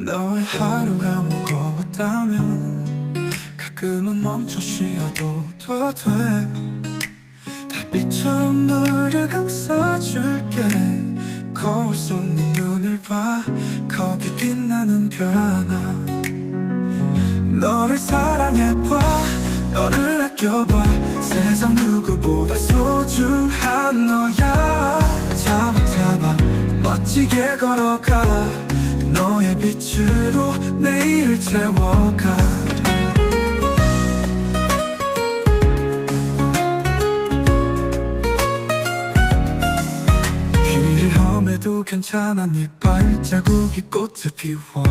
너의 하루가 무거웠다면 가끔은 멈춰 쉬어도 돼 달빛처럼 너를 감싸줄게. 거울 속네 눈을 봐. 거기 빛나는 별 하나 너를 사랑해봐. 너를 아껴봐. 세상 누구보다 소중한 너야. 잡아 잡아 멋지게 걸어가 빛으로 내일을 채워가. 길을 험해도 괜찮아 네 발자국이 꽃을 피워.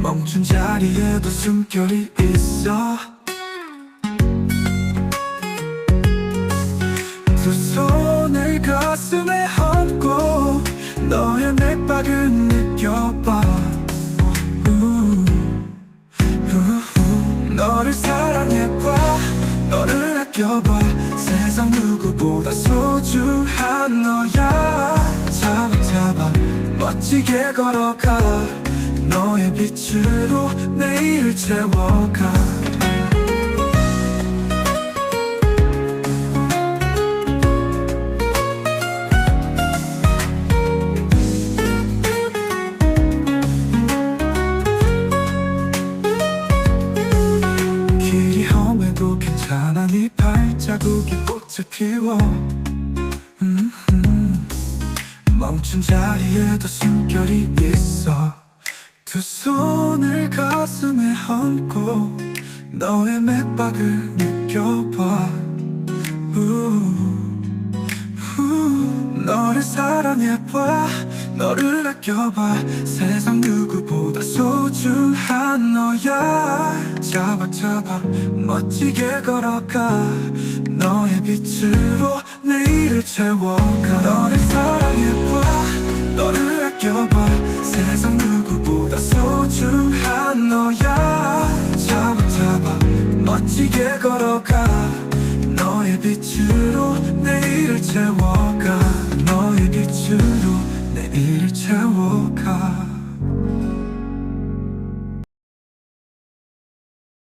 멈춘 자리에도 숨결이 있어 아껴봐. 세상 누구보다 소중한 너야. 잡아 잡아. 멋지게 걸어가. 너의 빛으로 내일을 채워가 네 발자국이 꽃을 피워. 멈춘 자리에도 숨결이 있어. 두 손을 가슴에 얹고 너의 맥박을 느껴봐. 너를 사랑해봐. 너를 아껴봐. 세상 누구보다 소중한 너야. 잡아 잡아 멋지게 걸어가. 너의 빛으로 내일을 채워가. 너를 사랑해봐. 너를 아껴봐. 세상 누구보다 소중한 너야. 잡아 잡아 멋지게 걸어가. 너의 빛으로 내일을 채워가